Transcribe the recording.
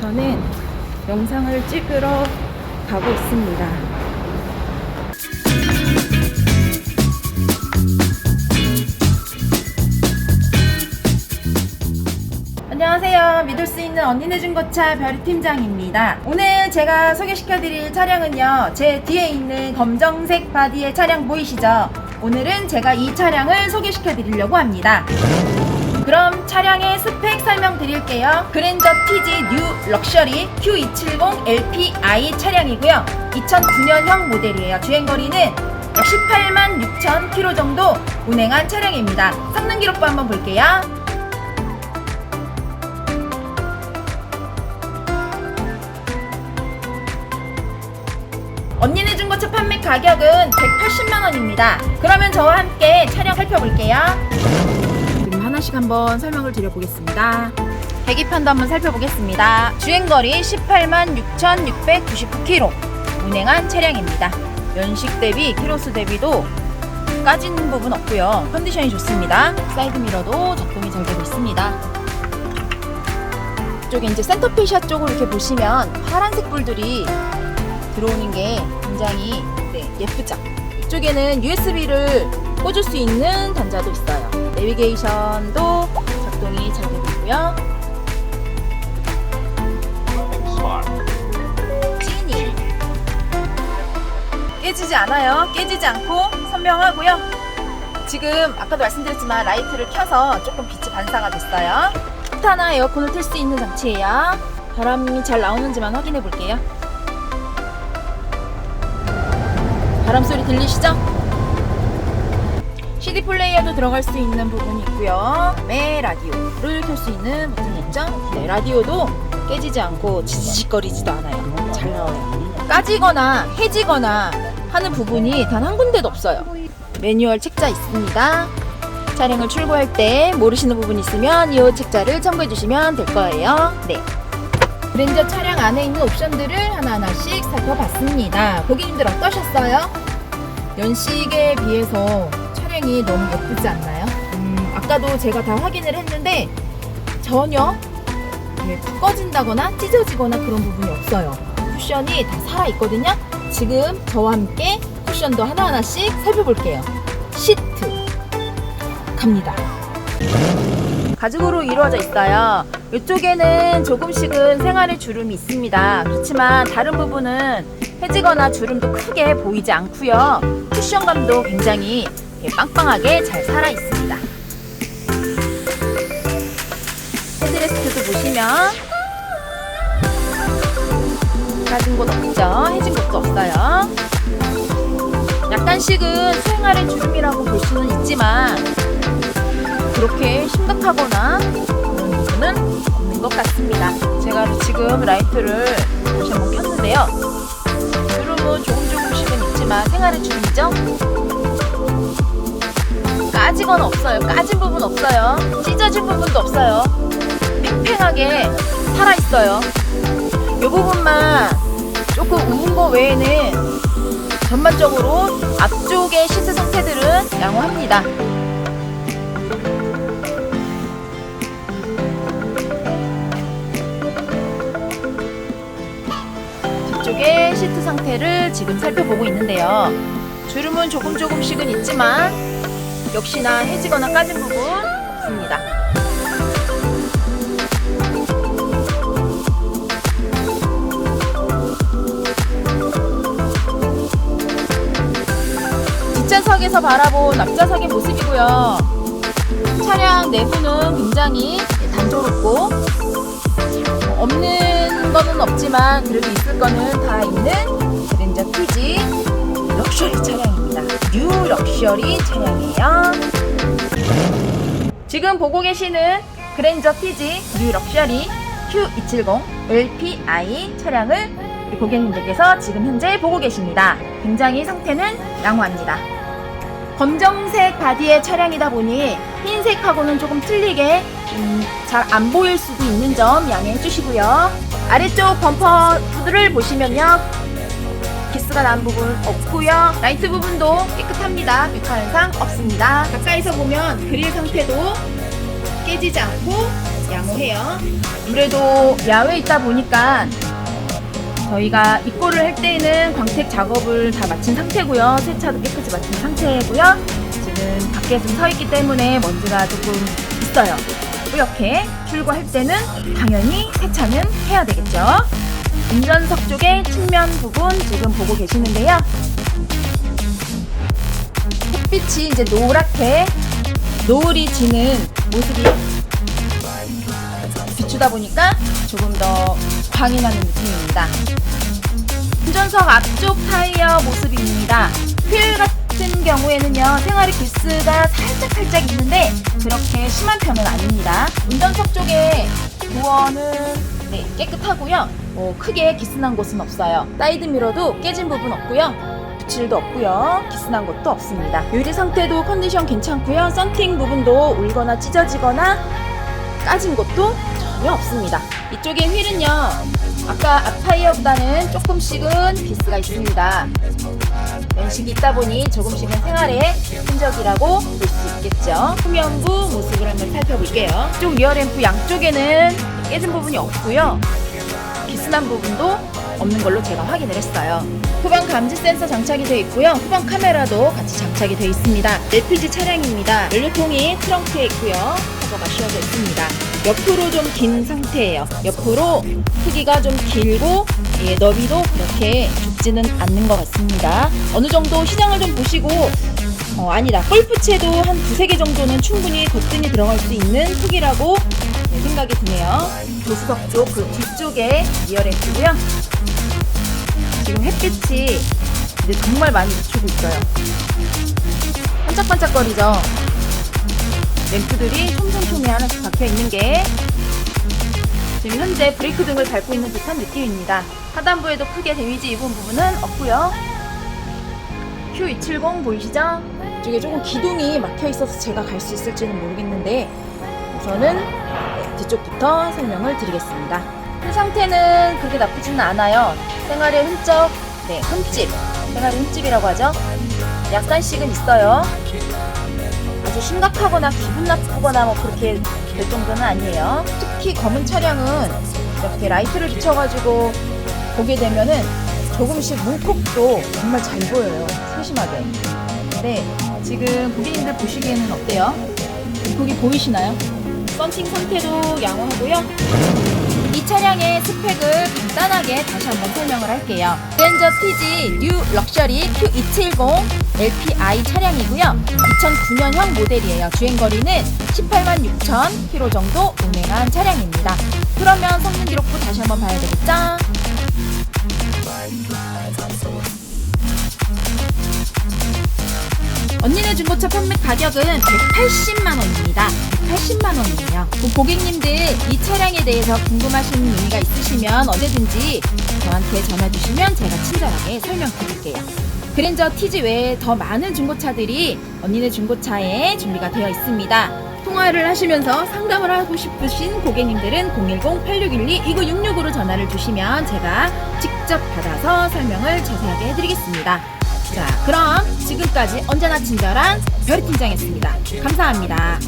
저는 영상을 찍으러 가고 있습니다. 안녕하세요. 믿을 수 있는 언니네 중고차 별이 팀장입니다. 오늘 제가 소개시켜드릴 차량은요, 제 뒤에 있는 검정색 바디의 차량 보이시죠? 오늘은 제가 이 차량을 소개시켜드리려고 합니다. 그럼 차량의 스펙 설명드릴게요. 그랜저 TG 뉴 럭셔리 Q270 LPI 차량이고요. 2009년형 모델이에요. 주행거리는 약 18만 6천 킬로 정도 운행한 차량입니다. 성능 기록부 한번 볼게요. 언니네 중고차 판매 가격은 180만 원입니다. 그러면 저와 함께 차량 살펴볼게요. 하나씩 한번 설명을 드려보겠습니다. 계기판도 한번 살펴보겠습니다. 주행거리 18만 6,699km 운행한 차량입니다. 연식 대비 키로수 대비도 까진 부분 없고요. 컨디션이 좋습니다. 사이드 미러도 작동이 잘 되고 있습니다. 이쪽에 이제 센터페시아 쪽을 이렇게 보시면 파란색 불들이 들어오는 게 굉장히 네, 예쁘죠. 이쪽에는 USB를 꽂을 수 있는 단자도 있어요. 내비게이션도 작동이 잘 되고 있고요. 찐이 깨지지 않아요. 깨지지 않고 선명하고요. 지금 아까도 말씀드렸지만 라이트를 켜서 조금 빛이 반사가 됐어요. 히타나 에어컨을 틀 수 있는 장치예요. 바람이 잘 나오는지만 확인해 볼게요. 바람 소리 들리시죠? CD 플레이어도 들어갈 수 있는 부분이 있고요. 매 라디오를 켤 수 있는 버튼이 있죠? 네, 라디오도 깨지지 않고 지지직거리지도 않아요. 잘 나와요. 까지거나 해지거나 하는 부분이 단 한 군데도 없어요. 매뉴얼 책자 있습니다. 차량을 출고할 때 모르시는 부분 있으면 이 책자를 참고해 주시면 될 거예요. 네. 그랜저 차량 안에 있는 옵션들을 하나하나씩 살펴봤습니다. 고객님들 어떠셨어요? 연식에 비해서 차량이 너무 예쁘지 않나요? 음, 아까도 제가 다 확인을 했는데 전혀 예, 꺼진다거나 찢어지거나 그런 부분이 없어요. 쿠션이 다 살아있거든요. 지금 저와 함께 쿠션도 하나하나씩 살펴볼게요. 시트 갑니다. 가죽으로 이루어져 있어요. 이쪽에는 조금씩은 생활의 주름이 있습니다. 그렇지만 다른 부분은 해지거나 주름도 크게 보이지 않고요. 쿠션감도 굉장히 빵빵하게 잘 살아 있습니다. 헤드레스트도 보시면 까진 곳 없죠. 해진 곳도 없어요. 약간씩은 수행아래 주름이라고 볼 수는 있지만 그렇게 심각하거나 그런 부분은 없는 것 같습니다. 제가 지금 라이트를 다시 한번 켰는데요. 주름은 조금 조금씩은 있지만 생활의 주름이죠? 까지거나 없어요. 까진 부분 없어요. 찢어진 부분도 없어요. 팽팽하게 살아있어요. 이 부분만 조금 우은 거 외에는 전반적으로 앞쪽의 시트 상태들은 양호합니다. 뒤쪽의 시트 상태를 지금 살펴보고 있는데요. 주름은 조금 조금씩은 있지만 역시나 해지거나 까진 부분 없습니다. 뒷좌석에서 바라본 앞좌석의 모습이고요. 차량 내부는 굉장히 단조롭고 없는 거는 없지만 그래도 있을 거는 다 있는 그랜저 TG 럭셔리 차량입니다. 뉴 럭셔리 차량이에요. 지금 보고 계시는 그랜저 TG 뉴 럭셔리 Q270 LPI 차량을 고객님들께서 지금 현재 보고 계십니다. 굉장히 상태는 양호합니다. 검정색 바디의 차량이다 보니 흰색하고는 조금 틀리게 잘안 보일 수도 있는 점 양해해 주시고요. 아래쪽 범퍼들을 보시면요. 기스가 난 부분 없고요. 라이트 부분도 깨끗합니다. 유타 현상 없습니다. 가까이서 보면 그릴 상태도 깨지지 않고 양호해요. 아무래도 야외에 있다 보니까 저희가 입고를 할 때에는 광택 작업을 다 마친 상태고요. 세차도 깨끗이 마친 상태고요. 지금 밖에 좀 서 있기 때문에 먼지가 조금 있어요. 뿌옇게 출고할 때는 당연히 세차는 해야 되겠죠. 운전석 쪽의 측면 부분 지금 보고 계시는데요. 햇빛이 이제 노랗게 노을이 지는 모습이 비추다 보니까 조금 더 광이 나는 느낌입니다. 운전석 앞쪽 타이어 모습입니다. 휠 같은 경우에는요, 생활의 기스가 살짝살짝 있는데, 그렇게 심한 편은 아닙니다. 운전석 쪽에 도어는 네, 깨끗하고요. 뭐 크게 기스난 곳은 없어요. 사이드미러도 깨진 부분 없고요. 붙일도 없고요. 기스난 것도 없습니다. 유리 상태도 컨디션 괜찮고요. 썬팅 부분도 울거나 찢어지거나 까진 것도 전혀 없습니다. 이쪽에 휠은요, 아까 앞타이어보다는 조금씩은 비스가 있습니다. 연식이 있다 보니 조금씩은 생활의 흔적이라고 볼 수 있겠죠. 후면부 모습을 한번 살펴볼게요. 이쪽 리어램프 양쪽에는 깨진 부분이 없고요. 기스난 부분도 없는 걸로 제가 확인을 했어요. 후방 감지 센서 장착이 되어 있고요. 후방 카메라도 같이 장착이 되어 있습니다. LPG 차량입니다. 연료통이 트렁크에 있고요. 커버가 씌워져 있습니다. 옆으로 좀 긴 상태예요. 옆으로 크기가 좀 길고 예, 너비도 그렇게 좁지는 않는 것 같습니다. 어느 정도 시장을 좀 보시고 어, 아니다. 골프채도 한 두세 개 정도는 충분히 거뜬히 들어갈 수 있는 크기라고 네, 생각이 드네요. 조수석 쪽 그 뒤쪽에 리어램프고요. 지금 햇빛이 이제 정말 많이 비추고 있어요. 반짝반짝거리죠. 램프들이 촘촘촘히 하나씩 박혀 있는 게 지금 현재 브레이크 등을 밟고 있는 듯한 느낌입니다. 하단부에도 크게 데미지 입은 부분은 없고요. Q270 보이시죠? 이쪽에 조금 기둥이 막혀 있어서 제가 갈 수 있을지는 모르겠는데 우선은 네, 뒤쪽부터 설명을 드리겠습니다. 이 상태는 그렇게 나쁘지는 않아요. 생활의 흔적, 네, 흠집, 생활의 흠집이라고 하죠. 약간씩은 있어요. 아주 심각하거나 기분 나쁘거나 뭐 그렇게 될 정도는 아니에요. 특히 검은 차량은 이렇게 라이트를 비춰가지고 보게 되면은 조금씩 문콕도 정말 잘 보여요. 세심하게. 근데 지금 고객님들 보시기에는 어때요? 문콕이 보이시나요? 썬팅 상태도 양호하고요. 이 차량의 스펙을 간단하게 다시 한번 설명을 할게요. 그랜저 TG 뉴 럭셔리 Q270 LPI 차량이고요. 2009년형 모델이에요. 주행거리는 18만 6천 km 정도 운행한 차량입니다. 그러면 성능 기록부 다시 한번 봐야 되겠죠? 중고차 판매 가격은 180만 원입니다. 180만 원이에요. 그 고객님들 이 차량에 대해서 궁금하신 문의가 있으시면 언제든지 저한테 전화 주시면 제가 친절하게 설명드릴게요. 그랜저 TG 외에 더 많은 중고차들이 언니네 중고차에 준비가 되어 있습니다. 통화를 하시면서 상담을 하고 싶으신 고객님들은 010-8612-2966으로 전화를 주시면 제가 직접 받아서 설명을 자세하게 해드리겠습니다. 자, 그럼 지금까지 언제나 친절한 별이 팀장이었습니다. 감사합니다.